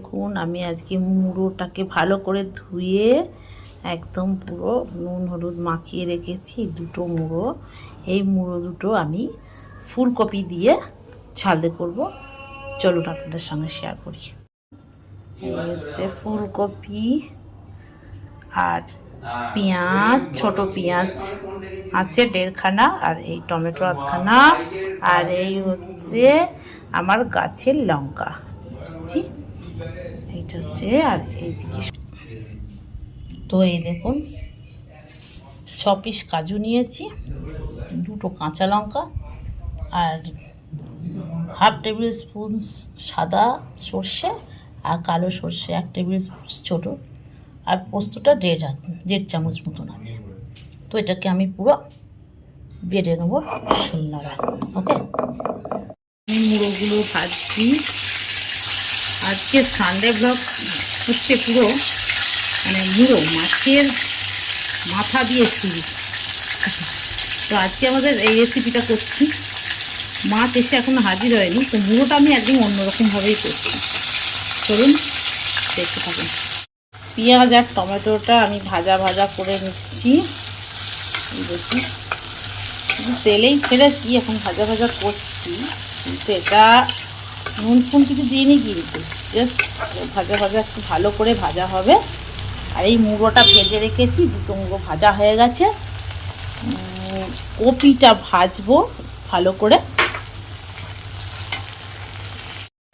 দেখুন, আমি আজকে মুড়োটাকে ভালো করে ধুয়ে একদম পুরো নুন হলুদ মাখিয়ে রেখেছি দুটো মুড়ো। এই মুড়ো দুটো আমি ফুলকপি দিয়ে ছালদে করব। চলুন আপনাদের সঙ্গে শেয়ার করি। এই হচ্ছে ফুলকপি আর পেঁয়াজ, ছোট পেঁয়াজ আছে দেড়খানা, আর এই টমেটো আধখানা। আর এই হচ্ছে আমার গাছের লঙ্কা। এসছি। এইটা হচ্ছে আর এইদিকে তো এই দেখুন, ছ পিস কাজু নিয়েছি, দুটো কাঁচা লঙ্কা আর হাফ টেবিল স্পুন সাদা সর্ষে আর কালো সর্ষে এক টেবিল স্পুন ছোটো আর পোস্তটা দেড় দেড় চামচ মতন আছে। তো এটাকে আমি পুরো বেটে নেব শিলনোড়া ওকে মুড়োগুলো ভাজছি। আজকে সানডে ব্লগ হচ্ছে পুরো মানে মুড়ো, মাছের মাথা দিয়ে শুরু। তো আজকে আমাদের এই রেসিপিটা করছি। মাছ এসে এখনও হাজির হয়নি, তো মুড়োটা আমি একদম অন্যরকমভাবেই করছি। চলুন, দেখতে থাকুন। পেঁয়াজ আর টমেটোটা আমি ভাজা ভাজা করে নিচ্ছি। দেখি তেলেই ছেড়েছি, এখন ভাজা ভাজা করছি। কিন্তু এটা নুন ফুন কিছু দিইনি কিন্তু জাস্ট ভাজা ভাজা একটু ভালো করে ভাজা হবে। আর এই মুড়োটা ভেজে রেখেছি দুটো মুড়ো ভাজা হয়ে গেছে। কপিটা ভাজবো ভালো করে।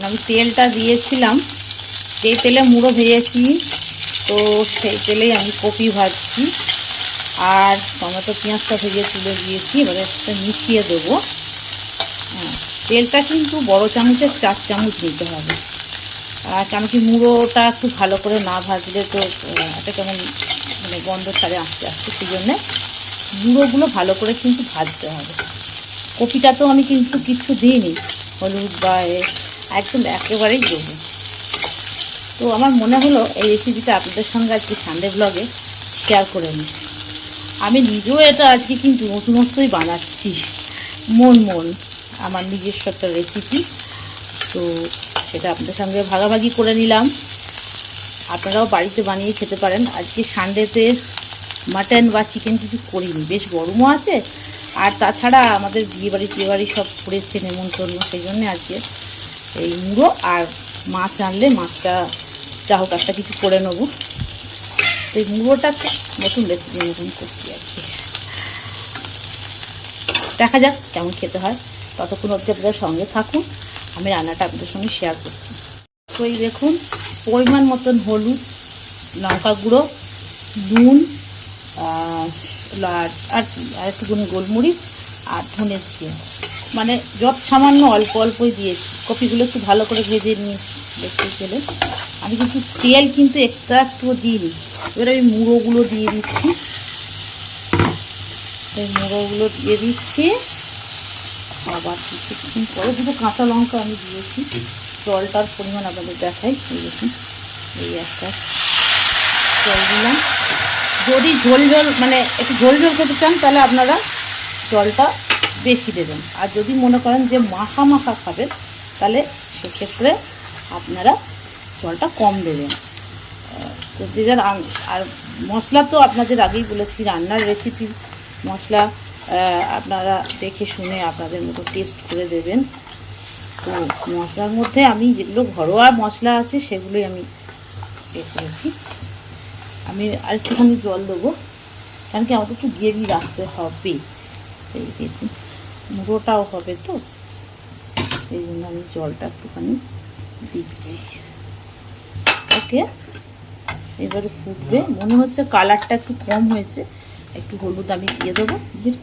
আমি তেলটা দিয়েছিলাম। যে তেলে মুড়ো ভেজেছি তো সেই তেলেই আমি কপি ভাজছি। আর টমেটো পেঁয়াজটা ভেজে তুলে দিয়েছি এবারে মিশিয়ে দেবো। হ্যাঁ, তেলটা কিন্তু বড় চামচের চার চামচ নিতে হবে। আর কি মুড়োটা একটু ভালো করে না ভাজলে তো একটা কেমন মানে গন্ধ ছাড়ে আস্তে আস্তে সেই জন্যে মুড়োগুলো ভালো করে কিন্তু ভাজতে হবে। কপিটা তো আমি কিন্তু কিচ্ছু দিইনি, হলুদ বা একদম একেবারেই দেবো তো আমার মনে হলো এই রেসিপিটা আপনাদের সঙ্গে আজকে সানডে ব্লগে শেয়ার করে নিই। আমি নিজেও এটা আজকে কিন্তু নতুনত্বই বানাচ্ছি। মন মন। আমার নিজস্ব একটা রেসিপি তো সেটা আপনাদের সঙ্গে ভাগাভাগি করে নিলাম। আপনারাও বাড়িতে বানিয়ে খেতে পারেন। আজকে সানডেতে মাটন বা চিকেন কিছু করিনি। বেশ গরমও আছে। আর তাছাড়া আমাদের বিয়েবাড়ি, টিয়েবাড়ি সব পড়েছে নেমন্তন্ন। সেই জন্যে আজকে এই মুড়ো আর মাছ আনলে মাছটা যা হোক একটা কিছু করে নেব। তো এই মুড়োটাকে নতুন রেসিপি নতুন করছি আর কি দেখা যাক কেমন খেতে হয়। ততক্ষণ অবধি আপনাদের সঙ্গে থাকুন। আমি রান্নাটা আপনাদের সঙ্গে শেয়ার করছি। তো এই দেখুন, পরিমাণ মতন হলুদ, লঙ্কা গুঁড়ো, নুন আর আর একটুখানি গোলমরিচ আর ধনে জিরে মানে যত সামান্য অল্প অল্পই দিয়েছি। কপিগুলো একটু ভালো করে ভেজে নিয়েছি, দেখতে গেলে। আমি কিন্তু তেল কিন্তু এক্সট্রা একটুও দিইনি। এবার আমি মুড়োগুলো দিয়ে দিচ্ছি। এই মুড়োগুলো দিয়ে দিচ্ছি। আবার কিছুক্ষণ পরে দুটো কাঁচা লঙ্কা আমি দিয়েছি। জলটার পরিমাণ আপনাদের দেখাই। দেখুন, এই একটা জল দিলাম। যদি ঝোল ঝোল মানে একটু ঝোল ঝোল খেতে চান, তাহলে আপনারা জলটা বেশি দেবেন। আর যদি মনে করেন যে মাখা মাখা খাবেন, তাহলে সেক্ষেত্রে আপনারা জলটা কম দেবেন। তো যে যার আর মশলা তো আপনাদের আগেই বলেছি, রান্নার রেসিপি মশলা আপনারা দেখে শুনে আপনাদের মতো টেস্ট করে দেবেন। তো মশলার মধ্যে আমি যেগুলো ঘরোয়া মশলা আছে, সেগুলোই আমি এ করেছি আমি আর একটুখানি জল দেবো, কারণ কি আমাকে একটু গ্রেভি রাখতে হবে। এই দেখুন, মুড়োটাও হবে তো, এই জন্য আমি জলটা একটুখানি দিচ্ছি। ওকে, এবারে ফুটবে। মনে হচ্ছে কালারটা একটু কম হয়েছে। একটু হলুদ আমি দিয়ে দেবো।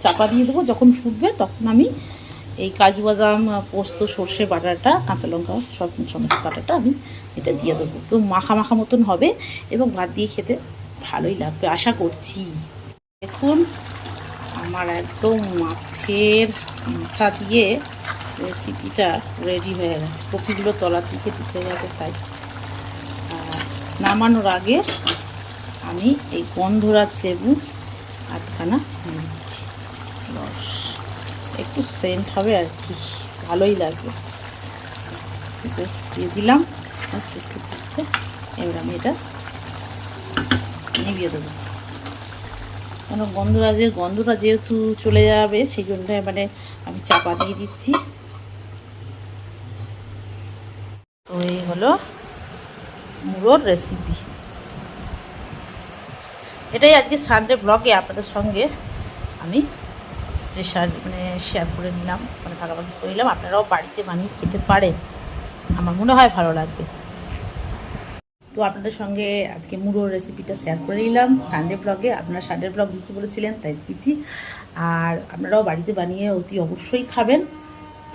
চাপা দিয়ে দেবো। যখন ফুটবে তখন আমি এই কাজু বাদাম পোস্ত, সর্ষে বাটাটা, কাঁচা লঙ্কা, সব সমস্ত বাটাটা আমি এতে দিয়ে দেবো। তো মাখা মাখা মতন হবে এবং ভাত দিয়ে খেতে ভালোই লাগবে, আশা করছি। দেখুন, আমার একদম মাছের মাথা দিয়ে রেসিপিটা রেডি হয়ে গেছে। কপিগুলো তলার দিকে দিতে গেছে তাই। নামানোর আগে আমি এই গন্ধরাজ লেবু আধখানা নিয়ে নিচ্ছি রস একটু সেন্ট হবে আর কি, ভালোই লাগবে। জাস্ট দিয়ে দিলাম। আস্তে আস্তে আস্তে এবার আমি এটা নিভিয়ে দেবো। কেন গন্ধটা যে, গন্ধটা যেহেতু চলে যাবে, সেই জন্য মানে আমি চাপা দিয়ে দিচ্ছি। এই হলো মুড়োর রেসিপি এটাই আজকে সানডে ব্লগে আপনাদের সঙ্গে আমি মানে শেয়ার করে নিলাম মানে ভাগাভাগি করে নিলাম। আপনারাও বাড়িতে বানিয়ে খেতে পারেন। আমার মনে হয় ভালো লাগবে। তো আপনাদের সঙ্গে আজকে মুড়োর রেসিপিটা শেয়ার করে নিলাম। সানডে ব্লগে আপনারা সানডে ব্লগ দিতে বলেছিলেন, তাই দিচ্ছি আর আপনারাও বাড়িতে বানিয়ে অতি অবশ্যই খাবেন।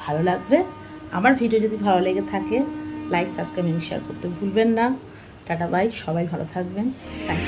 ভালো লাগবে। আমার ভিডিও যদি ভালো লেগে থাকে লাইক সাবস্ক্রাইব এবং শেয়ার করতে ভুলবেন না। টাটা বাই সবাই ভালো থাকবেন। থ্যাংকস